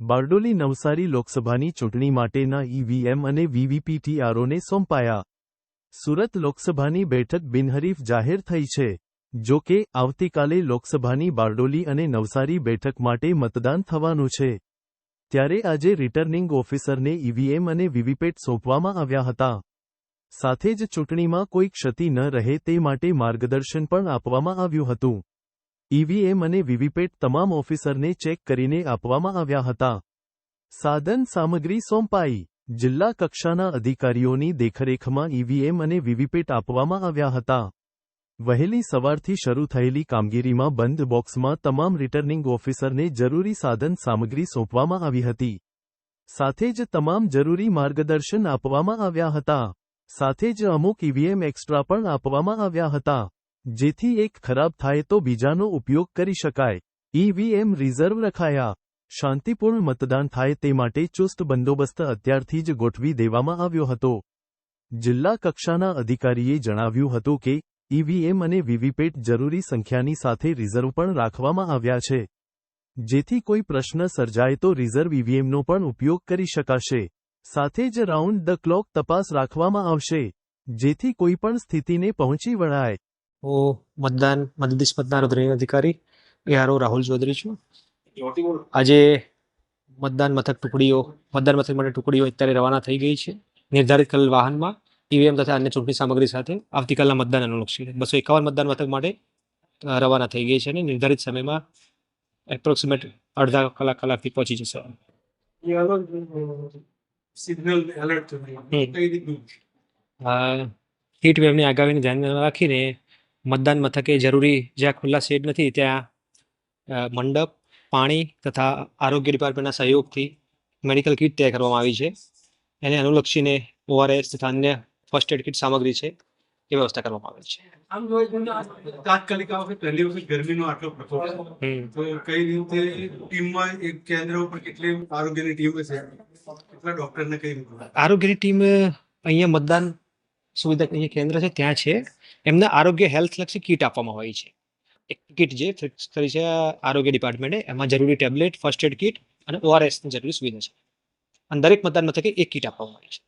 બારડોલી નવસારી લોકસભાની ચૂંટણી માટેના ઈવીએમ અને વીવીપીટીઆરઓને સોંપાયા. સુરત લોકસભાની બેઠક બિનહરીફ જાહેર થઈ છે. જો કે, આવતીકાલે લોકસભાની બારડોલી અને નવસારી બેઠક માટે મતદાન થવાનું છે. ત્યારે આજે રિટર્નિંગ ઓફિસરને ઈવીએમ અને વીવીપેટ સોંપવામાં આવ્યા હતા. સાથે જ ચૂંટણીમાં કોઈ ક્ષતિ ન રહે તે માટે માર્ગદર્શન પણ આપવામાં આવ્યું હતું. ઈવીએમ અને વીવીપેટ તમામ ઓફિસરને ચેક કરીને આપવામાં આવ્યા હતા. સાધન સામગ્રી સોંપાઈ. જિલ્લા કક્ષાના અધિકારીઓની દેખરેખમાં ઈવીએમ અને વીવીપેટ આપવામાં આવ્યા હતા. વહેલી સવારથી શરૂ થયેલી કામગીરીમાં બંધ બોક્સમાં તમામ રિટર્નિંગ ઓફિસરને જરૂરી સાધન સામગ્રી સોંપવામાં આવી હતી. સાથે જ તમામ જરૂરી માર્ગદર્શન આપવામાં આવ્યા હતા. સાથે જ અમુક ઈવીએમ એક્સ્ટ્રા પણ આપવામાં આવ્યા હતા. જેથી એક ખરાબ થાય તો બીજાનો ઉપયોગ કરી શકાય. ઈવીએમ રિઝર્વ રખાયા. શાંતિપૂર્ણ મતદાન થાય તે માટે ચુસ્ત બંદોબસ્ત અત્યારથી જ ગોઠવી દેવામાં આવ્યો હતો. જિલ્લા કક્ષાના અધિકારીએ જણાવ્યું હતું કે ઈવીએમ અને વીવીપેટ જરૂરી સંખ્યાની સાથે રિઝર્વ પણ રાખવામાં આવ્યા છે. જેથી કોઈ પ્રશ્ન સર્જાય તો રિઝર્વ ઈવીએમનો પણ ઉપયોગ કરી શકાશે. સાથે જ રાઉન્ડ ધ ક્લોક તપાસ રાખવામાં આવશે. જેથી કોઈ પણ સ્થિતિને પહોંચી વળાય. હું મતદાન મદદનીશ મતદાન નોંધણી અધિકારી એઆરઓ રાહુલ ચૌધરી છું. આજે મતદાન મથક ટુકડીઓ મતદાન મથક માટે ટુકડીઓ અત્યારે રવાના થઈ ગઈ છે. નિર્ધારિત કરેલ વાહનમાં ઈવીએમ તથા અન્ય ચૂંટણી સામગ્રી સાથે આવતીકાલના મતદાન અનુલક્ષીને બસો એકાવન મતદાન મથક માટે રવાના થઈ ગઈ છે અને નિર્ધારિત સમયમાં એપ્રોક્સિમેટ અડધા કલાક કલાકથી પહોંચી જશે. સિગ્નલ એલર્ટ હીટ વેવની આગાહીને ધ્યાનમાં રાખીને મતદાન મથકે જરૂરી જ્યાં ખુલ્લા શેડ નથી ત્યાં મંડપ પાણી તથા આરોગ્ય ડિપાર્ટમેન્ટના સહયોગથી મેડિકલ કિટ તૈયાર કરવામાં આવી છે. એને અનુલક્ષીને ઓઆરએસ તથા અન્ય ફર્સ્ટ એડ કિટ સામગ્રી છે એ વ્યવસ્થા કરવામાં આવી છે. આમ જોવા તાત્કાલિક આ વખત પહેલી વખત ગરમીનો આટલો પ્રકોપ તો કઈ રીતે ટીમમાં એક કેન્દ્ર ઉપર કેટલી આરોગ્યની ટીમ છે? કેટલા ડોક્ટરને કઈ આરોગ્યની ટીમ અહીંયા મતદાન સુવિધા અહીંયા કેન્દ્ર છે ત્યાં છે. એમને આરોગ્ય હેલ્થ લક્ષી કીટ આપવામાં હોય છે. એક કીટ જે ફિક્સ કરી છે આરોગ્ય ડિપાર્ટમેન્ટે, એમાં જરૂરી ટેબ્લેટ, ફર્સ્ટ એડ કીટ અને ઓઆરએસની જરૂરી સુવિધા છે. અને દરેક મતદાન મથકે એક કીટ આપવામાં આવી છે.